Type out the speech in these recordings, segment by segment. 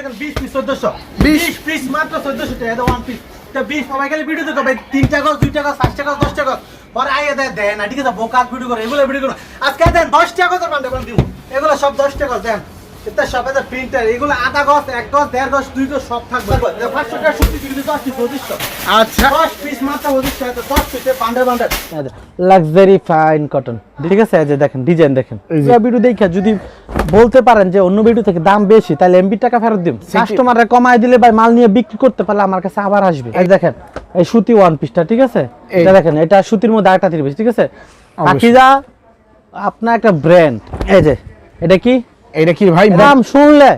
দেখেন 20 piece 1400 20 20 piece মাত্র 1400 টাকা এটা ওয়ান পিস তো 20 সবাই খালি ভিডিও দেখো ভাই 3 টাকা 2 টাকা 5 টাকা 10 টাকা পরে আইয়া দেয় দেন না ঠিক আছে বোকাত ভিডিও করে এগুলো ভিডিও করে। আজকে দেন 10 টাকা করে দিব। এগুলো সব 10 টাকা দেন। এটা সব এটা প্রিন্টার এগুলো আধা গজ এক গজ দেড় গজ দুই গজ সব থাকবে। 500 টাকা সুতি কিন্তু 10 পিস 2500 আচ্ছা। 10 পিস মাত্র 2500 এটা 10 পিসে লাক্সারি ফাইন কটন ঠিক আছে? যে দেখেন ডিজাইন দেখেন। ভিডিও দেখে যদি বলতে পারেন যে অন্য ভিডিও থেকে দাম বেশি তাহলে এমবি টাকা ফেরত দিন কাস্টমাররা কমায় দিলে ভাই মাল নিয়ে বিক্রি করতে পারলে আমার কাছে আবার আসবে। এই দেখেন এই সুতি ওয়ান পিসটা ঠিক আছে? এটা দেখেন এটা সুতির মধ্যে আরেকটা থ্রি পিস ঠিক আছে? পাখিজা আপনার একটা ব্র্যান্ড এই যে এটা কি? এটা কি ভাই? দাম শুনলে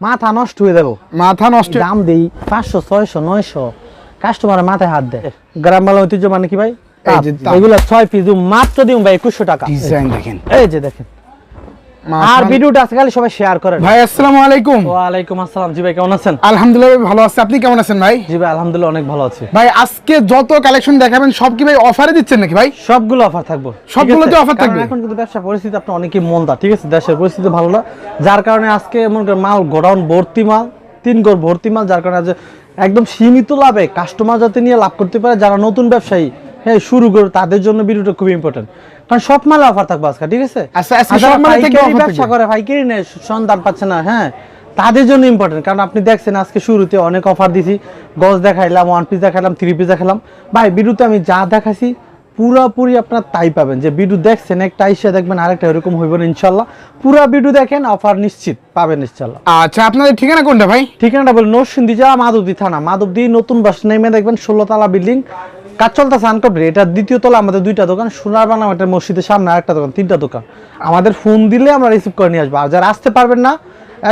মাথা নষ্ট হয়ে যাব। মাথা নষ্ট দাম দেই পাঁচশো ছয়শো নয়শো। কাস্টমারের মাথায় হাত দেয়। গ্রাম বাংলা ঐতিহ্য মানে কি ভাই? এগুলো ছয় পিস মাত্র দিন ভাই একুশশো টাকা। ডিজাইন দেখেন। এই যে দেখেন। আর ভিডিওটা আজকাল সবাই শেয়ার করেন। ভাই আসসালামু আলাইকুম। ওয়ালাইকুম আসসালাম। জি ভাই কেমন আছেন? আলহামদুলিল্লাহ ভালো আছে। আপনি কেমন আছেন ভাই? জি ভাই আলহামদুলিল্লাহ অনেক ভালো আছি। ভাই আজকে যত কালেকশন দেখাবেন সব কি ভাই অফারে দিচ্ছেন নাকি ভাই? সবগুলো অফার থাকব। সবগুলোতে কারণ থাকবে? এখন কিন্তু ব্যবসা পরিস্থিতি আপনার অনেকই মন্দা ঠিক আছে? দেশের পরিস্থিতি ভালো না। যার কারণে আজকে মনে করেন মাল গোডাউন ভর্তি মাল তিন গোড় ভর্তি মাল যার কারণে আজ একদম সীমিত লাভে কাস্টমার যাতে নিয়ে লাভ করতে পারে যারা নতুন ব্যবসায়ী হ্যাঁ শুরু করে তাদের জন্য ভিডিওটা খুব ইম্পর্টেন্ট কারণ সব মালে অফার থাকবে আজকে ঠিক আছে? আচ্ছা, আজকে সব মালে থেকে পাইকারি ব্যবসা করে পাইকারি নেয় সন্ধান পাচ্ছে না হ্যাঁ? তাদের জন্য ইম্পর্টেন্ট কারণ আপনি দেখছেন আজকে শুরুতে অনেক অফার দিছি। গজ দেখাইলাম ওয়ান পিস দেখাইলাম থ্রি পিস দেখালাম ভাই ভিডিওতে আমি যা দেখাইছি পুরোপুরি আপনার তাই পাবেন। যে ভিডিও দেখছেন একটা আইসা দেখবেন আরেকটা এরকম হইব না ইনশাল্লাহ। পুরো ভিডিও দেখেন অফার নিশ্চিত পাবেন ইনশাল্লাহ। আচ্ছা আপনাদের ঠিকানা কোনটা ভাই? ঠিকানাটা বলি নরসিংদী যাওয়া মাধবদী থানা। মাধবদী নতুন বাস নেমে দেখবেন ষোলো তলা বিল্ডিং কাজ চলতেছে আনকমপ্লিট এটা দ্বিতীয় তলা আমাদের দুইটা দোকান সোনার বাংলা মাঠের মসজিদের সামনে আরেকটা দোকান তিনটা দোকান। আমাদের ফোন দিলে আমরা রিসিভ করে নিয়ে আসব। আর যারা আসতে পারবেন না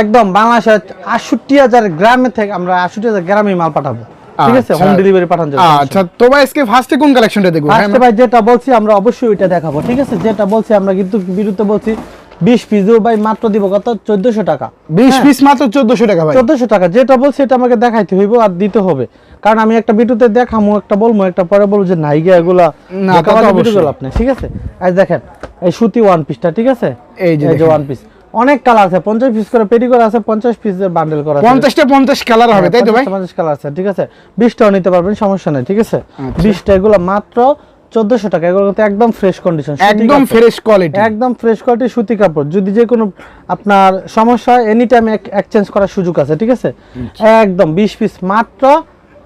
একদম বাংলাদেশের আটষট্টি হাজার গ্রামে থেকে আমরা আটষট্টি হাজার গ্রামে মাল পাঠাবো। ঠিক আছে? আচ্ছা। হোম ডেলিভারি পাঠান যাবে আচ্ছা তো ভাই আজকে ফার্স্টে কোন কালেকশনটা দেখব? ফার্স্টে ভাই যেটা বলছি আমরা অবশ্যই ওইটা দেখাবো। ঠিক আছে? যেটা বলছি আমরা কিন্তু বিরুদ্ধে বলছি বিশ পিস ভাই মাত্র দিব কত? চোদ্দশো টাকা। বিশ হ্যাঁ। পিস মাত্র চোদ্দশো টাকা ভাই। চোদ্দশো টাকা যেটা বলছি এটা আমাকে দেখাইতে হইব আর দিতে হবে। কারণ আমি একটা ভিডিওতে দেখামো একটা বলব একটা পরে বলব যে নাই গিয়া এগুলা না, তা তো দেখাবার অবশ্যই। ভিডিও আপনি ঠিক আছে? এই দেখেন এই সুতি ওয়ান পিসটা ঠিক আছে? এই যে ওয়ান পিস অনেক কালার আছে পঞ্চাশ পিস করে পেটি করে আছে পঞ্চাশ পিস বান্ডেল করা আছে। পঞ্চাশটা পঞ্চাশ কালার হবে তাই তো ভাই? পঞ্চাশ কালার আছে ঠিক আছে? বিশটাও নিতে পারবেন সমস্যা নেই ঠিক আছে? আচ্ছা। বিশটা এগুলো মাত্র চোদ্দশো টাকা এগুলো কিন্তু একদম ফ্রেশ কন্ডিশন একদম ফ্রেশ কোয়ালিটি একদম ফ্রেশ কোয়ালিটি সুতি কাপড়। যদি যে কোনো আপনার সমস্যা হয় এনি টাইম এক্সচেঞ্জ করার সুযোগ আছে ঠিক আছে? একদম বিশ পিস মাত্র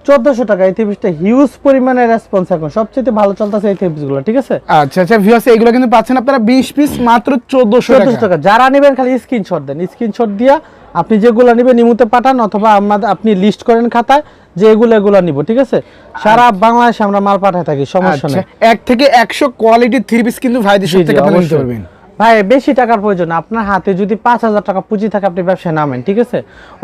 চোদ্দশো টাকা। এই পিসটা হিউজ পরিমাণে রেসপন্স এখন। সবচেয়ে ভালো চলতেছে এই পিসগুলো ঠিক আছে? আচ্ছা আচ্ছা ভিউয়ার্স এগুলো কিন্তু পাচ্ছেন আপনারা বিশ পিস মাত্র চোদ্দশো চোদ্দশো টাকা। টাকা যারা নেবেন খালি স্ক্রিনশট দেন। স্ক্রিনশট দিয়া আপনি যেগুলো নেবেন ইমুতে পাঠান অথবা আমাদের আপনি লিস্ট করেন খাতায় যে এগুলো এগুলো নিব ঠিক আছে? সারা বাংলাদেশে আমরা মাল পাঠায় থাকি সমস্যা আচ্ছা নেই। এক থেকে একশো কোয়ালিটি থ্রি পিস কিন্তু ভাইদের জি, থেকে নিতে পারবেন ভাই বেশি টাকার প্রয়োজন আপনার হাতে যদি পাঁচ হাজার টাকা পুঁজি থাকে আপনি ব্যবসায় নামেন ঠিক আছে?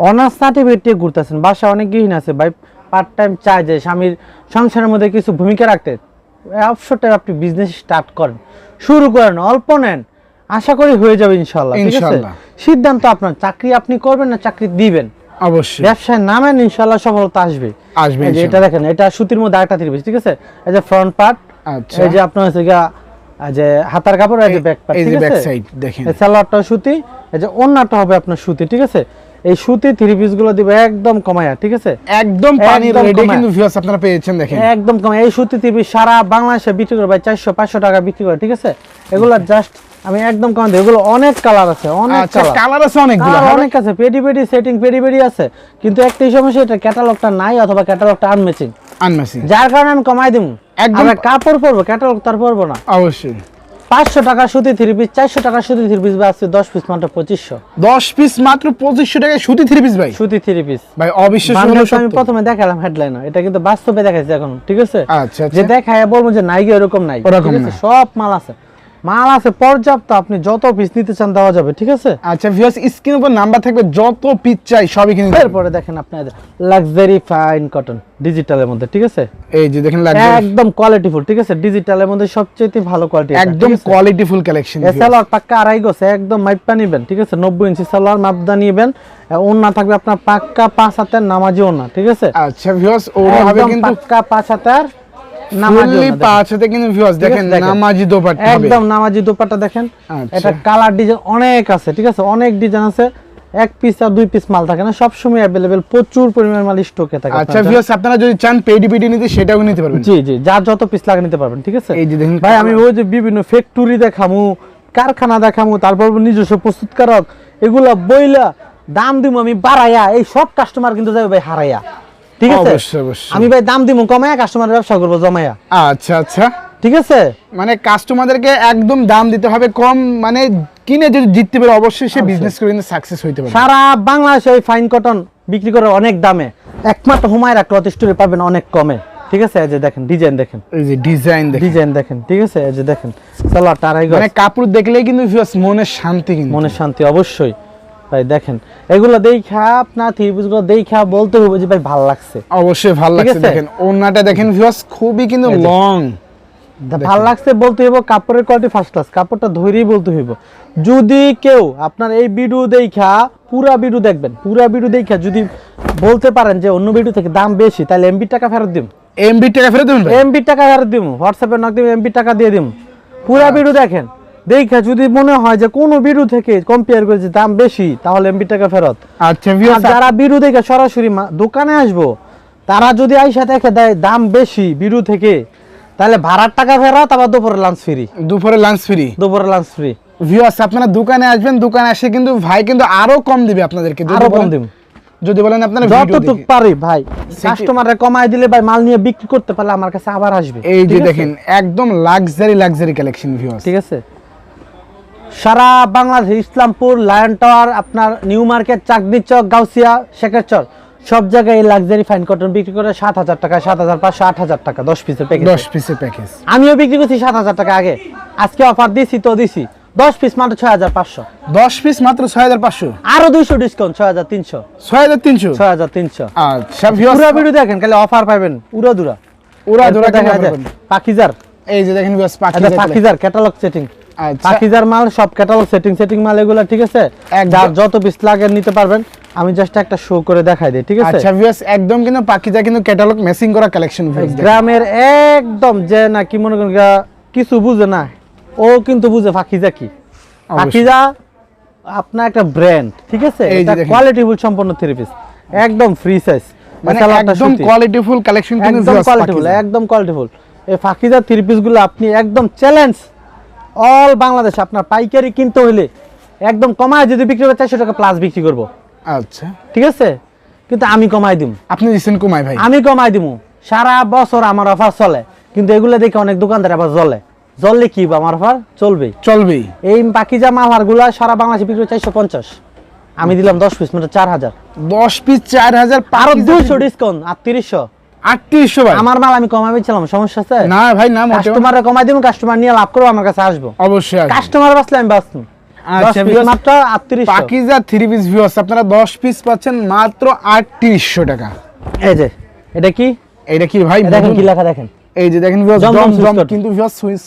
অনার্স সার্টিফিকেট দিয়ে ঘুরতেছেন। বাসা অনেক গৃহীন আছে ভাই। পার্ট টাইম চায় যে স্বামীর সংসারের মধ্যে কিছু ভূমিকা রাখতে অবসর টাইম আপনি বিজনেস স্টার্ট করেন। শুরু করেন অল্প নেন আশা করি হয়ে যাবে ইনশাল্লাহ ঠিক আছে? সিদ্ধান্ত আপনার চাকরি আপনি করবেন না চাকরি দিবেন। অবশ্যই। ব্যবসায় নামেন ইনশাল্লাহ সফলতা আসবে। আসবে এটা দেখেন এটা সুতির মধ্যে আরেকটা থ্রি ঠিক আছে? এই যে ফ্রন্ট পার্ট আচ্ছা। এই যে আপনার হচ্ছে যে হাতার কাপড় এই যে ব্যাক পার্ট এই যে ঠিক ব্যাক আছে? সাইড দেখেন। সালোয়ারটা সুতি এই যে ওন্নাটা হবে আপনার সুতি ঠিক আছে? এই সুতি থ্রি পিসগুলো দিবে একদম কমায়া ঠিক আছে? একদম একদম রেডি কিন্তু ভিউয়ার্স আপনারা পেয়েছেন দেখেন। একদম কম এই সুতি থ্রি পিস সারা বাংলাদেশে বিক্রি করে ভাই চারশো পাঁচশো টাকা বিক্রি করে ঠিক আছে? এগুলো জাস্ট আমি একদম কম দিই এগুলো অনেক কালার আছে অনেক আচ্ছা কালার কালার আছে অনেকগুলো। হ্যাঁ। অনেক আছে পেডি পেডি সেটিং পেডি পেডি আছে। কিন্তু একটাই সমস্যা এটা ক্যাটালগটা নাই অথবা ক্যাটালগটা আনমেচিং আনমেসিং যার কারণে আমি কমাই দিব একদম- কাপড় পরবো ক্যাটালগ তার পরবো না। অবশ্যই। পাঁচশো টাকা সুতি থ্রি পিস চারশো টাকা সুতি থ্রি পিস ভাই আজকে দশ পিস মাত্র পঁচিশশো। দশ পিস মাত্র পঁচিশশো টাকা সুতি থ্রি পিস ভাই। সুতি থ্রি পিস ভাই অবিশ্বাস আমি প্রথমে দেখালাম হেডলাইন এটা কিন্তু বাস্তবে দেখাচ্ছি এখন ঠিক আছে? আচ্ছা যে আচ্ছা দেখায় বলব যে নাই গিয়ে ওরকম নাই। সব মাল আছে। মাল আছে পর্যাপ্ত আপনি যত পিস নিতে চান দেওয়া যাবে ঠিক আছে? আচ্ছা ভিউয়ার্স স্ক্রিন উপর নাম্বার থাকবে যত পিস চাই সবই কিন্তু এরপরে দেখেন আপনাদের লাক্সারি ফাইন কটন ডিজিটালের মধ্যে ঠিক আছে? এই যে দেখেন লাগবে একদম কোয়ালিটিফুল ঠিক আছে? ডিজিটালের মধ্যে সবচেয়ে ভালো কোয়ালিটি একদম কোয়ালিটি ফুল কালেকশন সালোয়ার পাক্কা আড়াই গোছে একদম মাইপা নিবেন ঠিক আছে? নব্বই ইঞ্চি সালোয়ার মাপদা নিবেন ওন্না থাকবে আপনার পাক্কা পাঁচ হাতের নামাজি ওন্না ঠিক আছে? আচ্ছা ভিউয়ার্স ওরা হবে কিন্তু পাক্কা পাঁচ হাতের ফুললি কিন্তু ভিউয়ার্স দেখেন। নামাজি দোপাট্টা একদম নামাজি দোপাট্টা দেখেন। আচ্ছা। এটা কালার ডিজাইন অনেক আছে ঠিক আছে? অনেক ডিজাইন আছে। এক পিস আর দুই পিস মাল থাকে না সবসময় অ্যাভেলেবেল প্রচুর পরিমাণ মাল স্টকে থাকে আচ্ছা ভিউয়ার্স আপনারা যদি চান পেডি পেডি নিতে সেটাও নিতে পারবেন। জি জি যার যত পিস লাগে নিতে পারবেন ঠিক আছে? এই যে দেখুন ভাই আমি ওই যে বিভিন্ন ফ্যাক্টরি দেখামু কারখানা দেখামু তারপর নিজস্ব প্রস্তুতকারক এগুলা বইলা দাম দিব আমি বাড়াইয়া এই সব কাস্টমার কিন্তু যাবে ভাই হারাইয়া। ঠিক আছে? অবশ্যই, অবশ্যই। আমি ভাই দাম দিব কমায়া কাস্টমার ব্যবসা করব জমাইয়া আচ্ছা আচ্ছা। ঠিক আছে? মানে কাস্টমারদেরকে একদম দাম দিতে হবে কম মানে কিনে যদি জিততে পারে অবশ্যই সে বিজনেস করে কিন্তু সাকসেস হইতে পারে সারা বাংলাদেশে ওই ফাইন কটন বিক্রি করে অনেক দামে। একমাত্র হুমায়রা ক্লথ স্টোরে পাবেন অনেক কমে। ঠিক আছে? এই যে দেখেন ডিজাইন দেখেন। এই যে ডিজাইন দেখে ডিজাইন দেখেন ঠিক আছে? এই যে দেখেন সালোয়ারটা আড়াই গজ মানে কাপড় দেখলেই কিন্তু মনের শান্তি কিন্তু। মনের শান্তি অবশ্যই। ভাই দেখেন এগুলো দেখা আপনার থ্রিপিসগুলো দেখা বলতে হবে যে ভাই ভালো লাগছে। অবশ্যই ভালো লাগছে দেখেন ওন্নাটা দেখেন ভিউয়ার্স খুবই কিন্তু লং ভালো লাগছে বলতে হইব কাপড়ের কোয়ালিটি ফার্স্ট ক্লাস কাপড়টা ধরেই বলতে হইব। যদি কেউ আপনার এই ভিডিও দেখা পুরা ভিডিও দেখবেন পুরা ভিডিও দেখা যদি বলতে পারেন যে অন্য ভিডিও থেকে দাম বেশি তাহলে এমবি টাকা ফেরত দিম। এমবি টাকা ফেরত দেবেন ভাই? এমবি টাকা ফেরত দিম হোয়াটসঅ্যাপে নক দিম এমবি টাকা দিয়ে দিম। পুরা ভিডিও দেখেন। দেখা যদি মনে হয় যে কোনো ভিডিও থেকে কম্পেয়ার করেছে দাম বেশি তাহলে এমবি টাকা ফেরত। আচ্ছা যারা বিরু দেখে সরাসরি দোকানে আসব তারা যদি আইসা দেখে দেয় দাম বেশি বিরু থেকে তাহলে ভাড়ার টাকা ফেরত আবার দুপুরে লাঞ্চ ফ্রি দুপুরে লাঞ্চ ফ্রি দুপুরে লাঞ্চ ফ্রি ভিউয়ার্স আপনারা দোকানে আসবেন দোকানে এসে কিন্তু ভাই কিন্তু আরও কম দিবে আপনাদেরকে। আরও কম দিম। যদি বলেন আপনারা ভিডিও যতটুক পারি ভাই। কাস্টমারে কমাই দিলে ভাই মাল নিয়ে বিক্রি করতে পারলে আমার কাছে আবার আসবে। এই যে দেখেন একদম লাক্সারি লাক্সারি কালেকশন ভিউয়ার্স ঠিক আছে? সারা বাংলাদেশ ইসলামপুর লায়ন টাওয়ার আপনার নিউ মার্কেট চাকদি চক গাউসিয়া শেখের চর সব জায়গায় লাক্সারি ফাইন কটন বিক্রি করে সাত হাজার টাকা সাত হাজার পাঁচশো আট হাজার টাকা দশ পিসের প্যাকেজ দশ পিসের প্যাকেজ আমিও বিক্রি করছি সাত হাজার টাকা আগে। আজকে অফার দিছি তো দিছি। দশ পিস মাত্র ছয় হাজার পাঁচশো। দশ পিস মাত্র ছয় হাজার পাঁচশো। আরও দুইশো ডিসকাউন্ট ছয় হাজার তিনশো। ছয় হাজার তিনশো। ছয় হাজার তিনশো। আচ্ছা পুরো ভিডিও দেখেন খালি অফার পাবেন। উড়া দুরা এরপর ধরা দেখা যায়। পাকিজার এই যে দেখেন পাকিজার ক্যাটালগ সেটিং আচ্ছা। পাকিজার মাল সব ক্যাটালগ সেটিং সেটিং মাল এগুলো ঠিক আছে? যার যত পিস লাগে নিতে পারবেন। আমি জাস্ট একটা শো করে দেখাই দিই ঠিক আছে? আচ্ছা ভিউয়ার্স একদম কিন্তু পাকিজা কিন্তু ক্যাটালগ মেসিং করা কালেকশন গ্রামের একদম যে না কি মনে করেন কিছু বুঝে না। ও কিন্তু বুঝে ফাকিজা কি। ফাকিজা আপনার একটা ব্র্যান্ড ঠিক আছে? এটা দেখেন। কোয়ালিটিফুল সম্পন্ন থ্রি পিস একদম ফ্রি সাইজ মানে একদম কোয়ালিটিফুল কালেকশন কিন্তু একদম কোয়ালিটিফুল পাকিজা। একদম কোয়ালিটিফুল এই ফাকিজা থ্রি পিসগুলো আপনি একদম চ্যালেঞ্জ অল বাংলাদেশ আপনার পাইকারি কিনতে হইলে একদম কমায় যদি বিক্রি করে চারশো টাকা প্লাস বিক্রি করব। আচ্ছা। ঠিক আছে? কিন্তু আমি কমাই দিব আপনি দিচ্ছেন কমাই ভাই। আমি কমাই দিব সারা বছর আমার অফার চলে। কিন্তু এগুলো দেখে অনেক দোকানদার আবার জ্বলে। জ্বললে কি আমার অফার চলবে চলবে এই বাকি যা মালারগুলা সারা বাংলাদেশে বিক্রি চারশো পঞ্চাশ। আমি দিলাম দশ পিস মানে চার হাজার। দশ পিস চার হাজার আরও দুইশো ডিসকাউন্ট আর তিরিশশো 3800 ভাই। আমার মাল আমি সমস্যা আছে? না ভাই না কাস্টমারে কমাই দিব কাস্টমার নিয়ে লাভ করব আমার কাছে অবশ্যই কাস্টমার বাসলে আমি পাকিজা পিস ভিউস আপনারা দশ পিস পাচ্ছেন মাত্র আটত্রিশশো টাকা। এই যে এটা কি? এটা কি ভাই দেখেন কি লেখা দেখেন। এই যে দেখেন কিন্তু ভিউস সুইস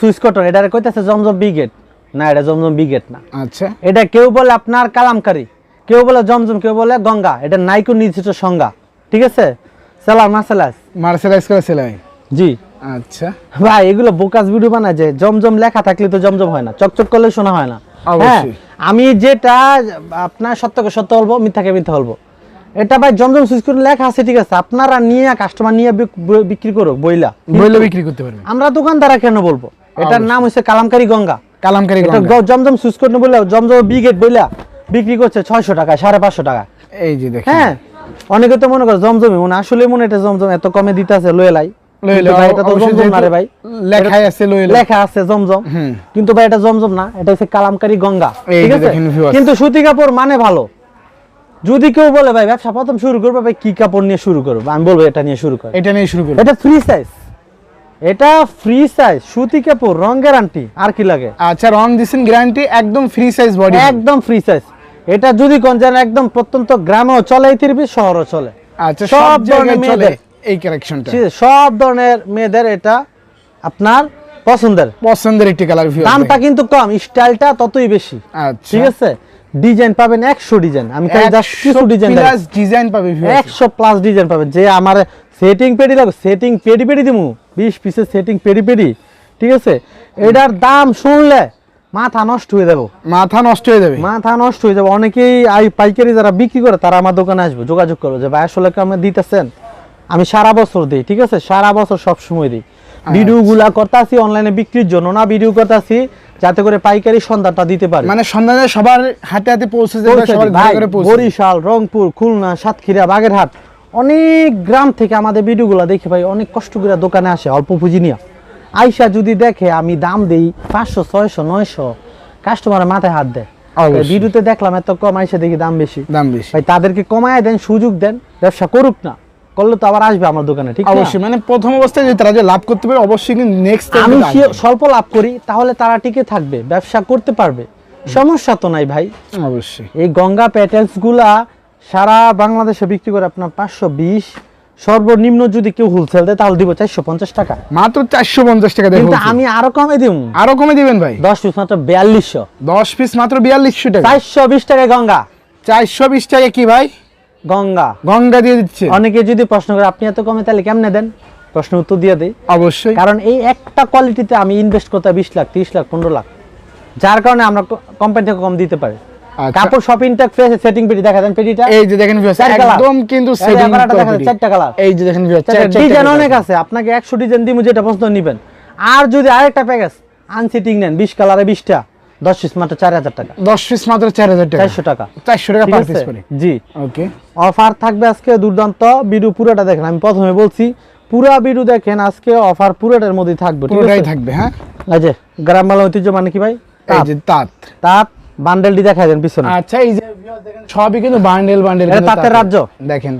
সুইস কটন এটা কইতাছে বিগেট না এটা জমজম বিগেট না। আচ্ছা। এটা কেউ বলে আপনার কালামকারী কেউ বলে জমজম কেউ বলে গঙ্গা এটা নাইকো কোনো নির্দিষ্ট সংজ্ঞা ঠিক আছে? সালাম মাসালাস মার্সেলাইজ করে সেলাই। জি। আচ্ছা। ভাই এগুলো বোকাস ভিডিও বানায় যে জমজম লেখা থাকলে তো জমজম হয় না চকচক করলে শোনা হয় না। হ্যাঁ আমি যেটা আপনার সত্যকে সত্য বলব মিথ্যাকে মিথ্যা বলব। এটা ভাই জমজম সুইচ করে লেখা আছে ঠিক আছে। আপনারা নিয়ে কাস্টমার নিয়ে বিক্রি করো বইলা। বইলে বিক্রি করতে পারবেন। আমরা দোকানদারা কেন বলব? এটার নাম হচ্ছে কালামকারী গঙ্গা। কালামকারী গঙ্গা। জমজম সুইচ করে বলে জমজম বিগেট বইলা বিক্রি করছে ছয়শো টাকা সাড়ে পাঁচশো টাকা এই যে দেখেন। হ্যাঁ অনেকে তো মনে করে জমজমই মনে আসলে মনে এটা জমজম এত কমে দিতে আছে লয়ে লাই। লইলে কিন্তু ভাই এটা তো জমজম না রে ভাই। লেখাই আছে লেখা আছে জমজম। কিন্তু ভাই এটা জমজম না এটা হচ্ছে কালামকারী গঙ্গা ঠিক আছে? কিন্তু সুতি কাপড় মানে ভালো। যদি কেউ বলে ভাই ব্যবসা প্রথম শুরু করবে ভাই কি কাপড় নিয়ে শুরু করব? আমি বলব এটা নিয়ে শুরু কর। এটা নিয়ে শুরু করি এটা ফ্রি সাইজ এটা ফ্রি সাইজ সুতি কাপড় রং গ্যারান্টি আর কি লাগে? আচ্ছা রং দিছেন গ্যারান্টি একদম ফ্রি সাইজ বডি একদম ফ্রি সাইজ এটা যদি কোন যেন একদম প্রত্যন্ত গ্রামেও চলে এই শহরও চলে। আচ্ছা সব ধরনের মেয়েদের। এই কালেকশনটা সব ধরনের মেয়েদের এটা আপনার পছন্দের। পছন্দের একটি কালার ভিউ দামটা কিন্তু কম স্টাইলটা ততই বেশি। আচ্ছা। ঠিক আছে? ডিজাইন পাবেন একশো ডিজাইন। আমি খালি জাস্ট কিছু ডিজাইন প্লাস ডিজাইন পাবে ভিউ একশো প্লাস ডিজাইন পাবেন। যে আমার সেটিং পেডি লাগবে সেটিং পেডি পেডি দিমু। বিশ পিসের সেটিং পেডি পেডি। ঠিক আছে? এটার দাম শুনলে মাথা নষ্ট হয়ে যাব। মাথা নষ্ট হয়ে যাবে। মাথা নষ্ট হয়ে যাবে। অনেকেই আই পাইকারি যারা বিক্রি করে তারা আমার দোকানে আসবে যোগাযোগ করো যে ভাই আসলে আমি দিতেছেন? আমি সারা বছর দিই ঠিক আছে? সারা বছর সব সময় দিই। ভিডিও গুলা করতেছি অনলাইনে বিক্রির জন্য না ভিডিও করতেছি যাতে করে পাইকারি সন্ধানটা দিতে পারে। মানে সন্ধানে সবার হাতে হাতে পৌঁছে যাবে সবার ঘরে ঘরে পৌঁছে বরিশাল রংপুর খুলনা সাতক্ষীরা বাগেরহাট অনেক গ্রাম থেকে আমাদের ভিডিওগুলো দেখে ভাই অনেক কষ্ট করে দোকানে আসে অল্প পুঁজি নিয়ে। আইসা যদি দেখে আমি দাম দেই পাঁচশো ছয়শো নয়শো। কাস্টমারের মাথায় হাত দেয়। দেখলাম এত কম আইসা দেখি দাম বেশি। দাম বেশি। ভাই তাদেরকে কমায় দেন সুযোগ দেন ব্যবসা করুক না। করলে তো আবার আসবে আমার দোকানে ঠিক অবশ্যই। মানে প্রথম অবস্থায় তারা যে লাভ করতে পারে অবশ্যই নেক্সট আমি স্বল্প লাভ করি তাহলে তারা টিকে থাকবে ব্যবসা করতে পারবে। সমস্যা তো নাই ভাই। অবশ্যই। এই গঙ্গা প্যাটেলসগুলা সারা বাংলাদেশে বিক্রি করে আপনার পাঁচশো বিশ সর্বনিম্ন যদি কেউ হোলসেল দেয় তাহলে দিব চারশো পঞ্চাশ টাকা। মাত্র চারশো পঞ্চাশ টাকা কিন্তু আমি আরও কমে দিব আরও কমে দিবেন ভাই। দশ পিস মাত্র বিয়াল্লিশশো। দশ পিস মাত্র বিয়াল্লিশশো টাকা। চারশো বিশ টাকায় গঙ্গা। চারশো বিশ টাকা কি ভাই? গঙ্গা। গঙ্গা দিয়ে দিচ্ছে। অনেকে যদি প্রশ্ন করে আপনি এত কমে তাহলে কেমনে দেন? প্রশ্ন উত্তর দিয়ে দেই। অবশ্যই। কারণ এই একটা কোয়ালিটিতে আমি ইনভেস্ট করতে বিশ লাখ তিরিশ লাখ পনেরো লাখ। যার কারণে আমরা কোম্পানি থেকে কম দিতে পারি। কাপড় শপিং টেক ফ্রেশ সেটিং পেটি দেখা দেন পেটিটা এই যে দেখেন colour। একদম কিন্তু। যাচ্ছে, চারটা কালার এই যে দেখেন চারটা ডিজাইন অনেক আছে। আপনাকে একশো ডিজাইন দিব যেটা পছন্দ নিবেন। আর যদি আরেকটা প্যাকেজ আনসিটিং নেন বিশ কালারে বিশটা দশ পিস মাত্র চার হাজার টাকা। দশ পিস মাত্র চার হাজার টাকা। চারশো টাকা। চারশো টাকা পার পিস করে। জি। ওকে অফার থাকবে আজকে দুর্দান্ত। ভিডিও পুরোটা দেখেন আমি প্রথমে বলছি পুরা ভিডিও দেখেন আজকে অফার পুরোটার মধ্যে থাকবে ঠিক পুরোটাই থাকবে হ্যাঁ? এই যে গ্রাম বাংলা ঐতিহ্য মানে কি ভাই? এই। যে তাঁত। তাঁত বান্ডেলটি দেখাই দেন পিছনে। আচ্ছা এই যে সবই কিন্তু বান্ডেল বান্ডেল এটা তাঁতের রাজ্য। দেখেন।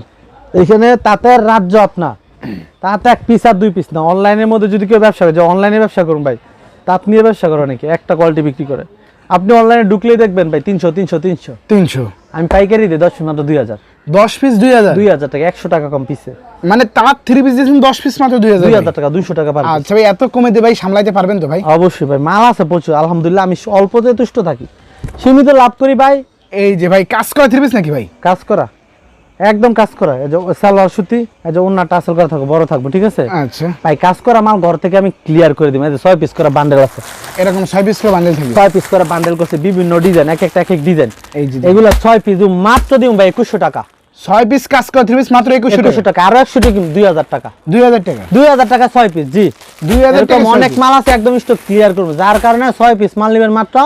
এখানে তাঁতের রাজ্য আপনার। তাঁত এক পিস আর দুই পিস না অনলাইনের মধ্যে যদি কেউ ব্যবসা করে যে অনলাইনে ব্যবসা করুন ভাই তাঁত নিয়ে ব্যবসা করে নাকি একটা কোয়ালিটি বিক্রি করে। আপনি অনলাইনে ঢুকলেই দেখবেন ভাই তিনশো তিনশো তিনশো। তিনশো। আমি পাইকারি দিই দশ মাত্র দুই হাজার। দশ পিস দুই হাজার? দুই হাজার টাকা একশো টাকা কম পিসে মানে তাঁত থ্রি পিস দিয়েছেন দশ পিস মাত্র দুই হাজার দুই হাজার টাকা দুইশো টাকা পার piece। আচ্ছা ভাই এত কমে দিয়ে ভাই সামলাইতে পারবেন তো ভাই? অবশ্যই ভাই মাল আছে প্রচুর আলহামদুলিল্লাহ আমি অল্পতে তুষ্ট থাকি। সীমিত লাভ করি ভাই। এই যে ভাই কাজ করা থ্রি পিস নাকি ভাই? কাজ করা। একদম কাজ করা। এই যে সালোয়ার সুতি এই যে অন্য টাসেল করা থাকবে বড় থাকবে ঠিক আছে? আচ্ছা। ভাই কাজ করা মাল ঘর থেকে আমি ক্লিয়ার করে দিই এই যে ছয় পিস করা বান্ডেল আছে। এরকম ছয় পিস করে বান্ডেল থাকবে? ছয় পিস করে বান্ডেল করছে বিভিন্ন ডিজাইন এক একটা এক এক ডিজাইন এই যে এগুলো ছয় পিস মাত্র দিম ভাই একুশশো টাকা। ছয় পিস কাজ করা থ্রি পিস মাত্র একুশশো একুশশো টাকা টাকা আরও একশো টাকা দুই হাজার টাকা। দুই হাজার টাকা? দুই হাজার টাকা ছয় পিস জি। দুই হাজার এরকম টাকা অনেক মাল আছে একদম স্টক ক্লিয়ার করব। যার কারণে ছয় পিস মাল নেবেন মাত্র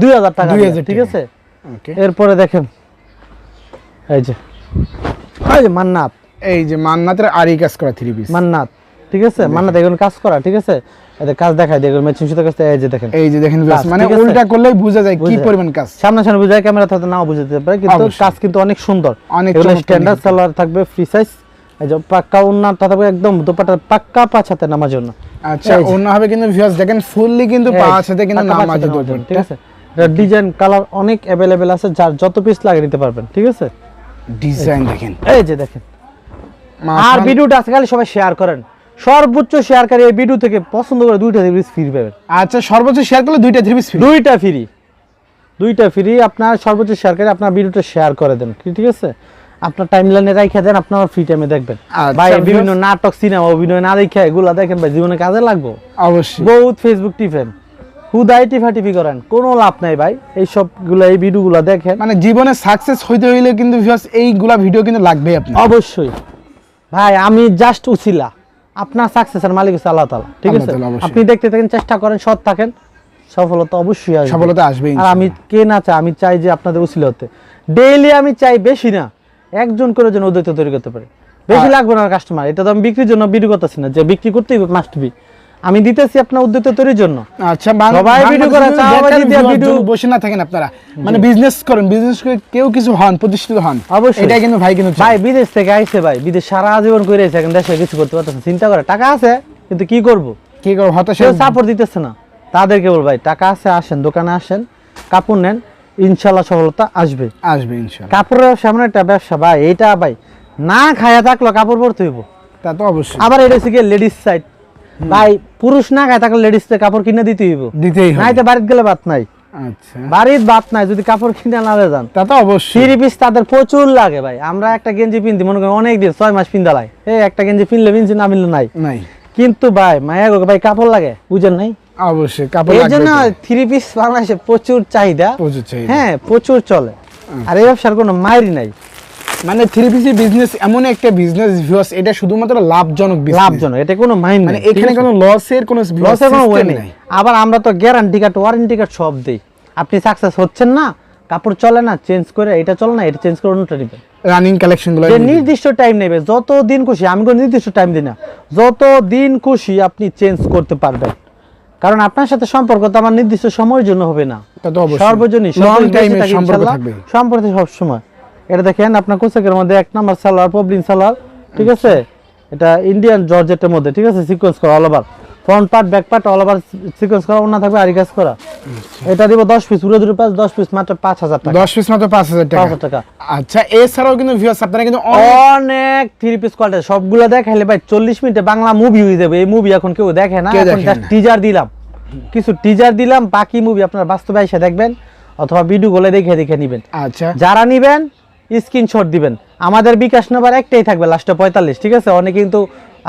দুই হাজার টাকা 2000 ঠিক আছে? ওকে এরপরে দেখেন। এই যে। এই যে মান্নাত এই যে মান্নাতের আরি কাজ করা থ্রি পিস মান্নাত ঠিক আছে? মান্নাত এগুলো কাজ করা ঠিক আছে? এদের কাজ দেখাই সুতো কাজ এই যে দেখেন। এই যে দেখেন মানে উল্টা করলেই বোঝা যায় কি বোঝা যায়। পরিমাণ কাজ। সামনাসামনি বুঝায় ক্যামেরা থাকতে নাও পারে কিন্তু কাজ কিন্তু অনেক সুন্দর। অনেক স্ট্যান্ডার্ড সালোয়ার থাকবে ফ্রি সাইজ এই যে পাক্কা উন্নাটা থাকবে একদম দুপাটা পাক্কা পাছাতে নামার জন্য। আচ্ছা অন্য হবে কিন্তু ভিউয়ার্স দেখেন ফুললি কিন্তু হাতে কিন্তু পাক্কা নাম আছে পাঁচাতে নামার জন্য, ঠিক আছে? ডিজাইন কালার অনেক অ্যাভেলেবেল আছে যার যত পিস লাগে নিতে পারবেন ঠিক আছে? ডিজাইন দেখেন। এই যে দেখেন। আর। ভিডিওটা আজকাল সবাই শেয়ার করেন। সর্বোচ্চ শেয়ারকারী এই ভিডিও থেকে পছন্দ করে দুইটা পিস ফ্রি পাবেন। আচ্ছা সর্বোচ্চ শেয়ার করলে দুইটা থ্রি পিস ফ্রি দুইটা ফ্রি দুইটা ফ্রি আপনার সর্বোচ্চ শেয়ার করে আপনার ভিডিওটা শেয়ার করে দেন কি- ঠিক আছে? আপনার টাইম লাইনে রাইখা দেন আপনার ফ্রি টাইমে দেখবেন। আচ্ছা, ভাই বিভিন্ন নাটক সিনেমা অভিনয় না দেখে এগুলা দেখেন ভাই জীবনে কাজে লাগবো। অবশ্যই। বহুত ফেসবুক টিফেন হুদাই করেন কোনো লাভ নাই ভাই। এই সবগুলো এই ভিডিওগুলো দেখেন। মানে জীবনে সাকসেস হইতে হইলে কিন্তু ভিউয়ার্স এইগুলা ভিডিও কিন্তু লাগবেই আপনার। অবশ্যই। ভাই আমি জাস্ট উছিলা। আপনার সাকসেসের মালিক হচ্ছে আল্লাহ তাআলা ঠিক আছে? আপনি দেখতে থাকেন চেষ্টা করেন সৎ থাকেন। সফলতা অবশ্যই আসবে। সফলতা আসবেই আর আমি কে না চাই আমি চাই যে আপনাদের হতে ডেইলি আমি চাই বেশি না একজন করে যেন উদ্যোক্তা তৈরি করতে পারে। বেশি লাগবে না কাস্টমার এটা তো আমি বিক্রির জন্য বিক্রি করতেছি না যে বিক্রি করতেই মাস্ট বি আমি দিতেছি আপনার উদ্যোক্তা তৈরির জন্য। আচ্ছা সবাই করে, চাওয়াবাজি দিয়ে viewers বসে না থাকেন আপনারা। মানে বিজনেস করেন বিজনেস করে কেউ কিছু হন প্রতিষ্ঠিত হন। অবশ্যই। এটা কিন্তু ভাই কিন্তু ভাই বিদেশ থেকে আইছে ভাই বিদেশ সারা জীবন করে আইছে এখন দেশে কিছু করতে পারতেছে চিন্তা করে টাকা আছে কিন্তু কি করব? কি করব হতাশা সাপোর্ট দিতেছে না। তাদেরকে বল ভাই টাকা আছে আসেন দোকানে আসেন কাপড় নেন ইনশাল্লাহ সফলতা আসবে। আসবে ইনশাআল্লাহ। কাপড়ের সামনে একটা ব্যবসা ভাই এটা ভাই না খায়া থাকল কাপড় পরতে হইব। তা তো অবশ্যই। আবার এটা হচ্ছে লেডিস সাইড ভাই পুরুষ না খায় থাকলে লেডিস কাপড় কিনে দিতে হইব। দিতেই হবে। নাইতে বাড়িতে গেলে বাত নাই। আচ্ছা। বাড়ির বাত নাই যদি কাপড় কিনে না যান। তা তো অবশ্যই। থ্রি পিস তাদের প্রচুর লাগে ভাই। আমরা একটা গেঞ্জি পিনতে মনে করি অনেক দিন ছয় মাস পিন্দা লাগে এই একটা গেঞ্জি পিনলে পিনছি না মিললে নাই। নাই। কিন্তু ভাই মায়া ভাই কাপড় লাগে বুঝেন নাই? অবশ্যই কাপড় জন্য থ্রি পিস বাংলাদেশে প্রচুর চাহিদা। প্রচুর চাহিদা। হ্যাঁ প্রচুর চলে। আর এই ব্যবসার কোনো মায়েরই নাই। মানে থ্রি পিসি বিজনেস এমন একটা বিজনেস ভিউয়ার্স এটা শুধুমাত্র লাভজনক business। লাভজনক এটা কোনো মাইন্ড মানে এখানে কোনো লসের কোনো লসের কোনো ওয়ে নেই। আবার আমরা তো গ্যারান্টি কার্ড ওয়ারেন্টি কার্ড সব দেই। আপনি সাকসেস হচ্ছেন না কাপড় চলে না চেঞ্জ করে এটা চলে না এটা চেঞ্জ করে অন্যটা নেবেন। রানিং কালেকশনগুলো যে নির্দিষ্ট টাইম নেবে যত দিন খুশি আমি কোনো নির্দিষ্ট টাইম দিই না যত দিন খুশি আপনি চেঞ্জ করতে পারবেন। কারণ আপনার সাথে সম্পর্ক তো আমার নির্দিষ্ট সময়ের জন্য হবে না। সর্বজনীন সম্পর্ক থাকবে। সম্পর্কে সব সময় এটা দেখেন আপনার কোচেকের মধ্যে এক নাম্বার সালোয়ার পবলিন সালোয়ার ঠিক আছে? এটা ইন্ডিয়ান জর্জেটের মধ্যে ঠিক আছে? সিকোয়েন্স করা all over front part back part all over sequence করা অন্য থাকবে আরি কাজ করা। এটা দিব দশ পিস উড়ে দুটো পাঁচ দশ পিস মাত্র পাঁচ হাজার টাকা। দশ পিস মাত্র পাঁচ হাজার পাঁচ টাকা হাজার টাকা। আচ্ছা এছাড়াও কিন্তু ভিউয়ার্স আপনারা কিন্তু অনেক থ্রি পিস কোয়ালিটি সবগুলো দেখাইলে ভাই চল্লিশ মিনিটে বাংলা মুভি হয়ে যাবে। এই মুভি এখন কেউ দেখে না এখন জাস্ট টিজার দিলাম। কিছু টিজার দিলাম বাকি মুভি আপনার বাস্তবে এসে দেখবেন অথবা ভিডিও গুলো দেখে দেখে নিবেন। আচ্ছা। যারা নিবেন স্ক্রিনশট দিবেন। আমাদের বিকাশ নাম্বার একটাই থাকবে লাস্টে পঁয়তাল্লিশ, ঠিক আছে? অনেকে কিন্তু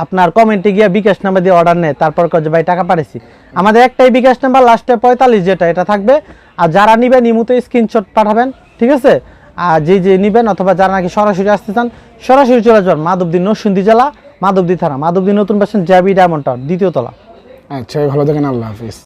আপনার কমেন্টে গিয়ে বিকাশ নাম্বার দিয়ে অর্ডার নেয়, তারপর যে, ভাই, টাকা পাঠাইছি। আমাদের একটাই বিকাশ নাম্বার লাস্টে পঁয়তাল্লিশ যেটা, এটা থাকবে। আর যারা নিবেন, ইমুতে স্ক্রিনশট পাঠাবেন, ঠিক আছে? আর যে যে নিবেন, অথবা যারা নাকি সরাসরি আসতে চান, সরাসরি চলে যাবেন মাধবদী নরসিংদী জেলা, মাধবদী থানা। মাধবদী নতুন বাসন জ্যাবি ডায়মন্ড টাওয়ার, দ্বিতীয় তলা। আচ্ছা ভালো থাকেন, আল্লাহ হাফিজ।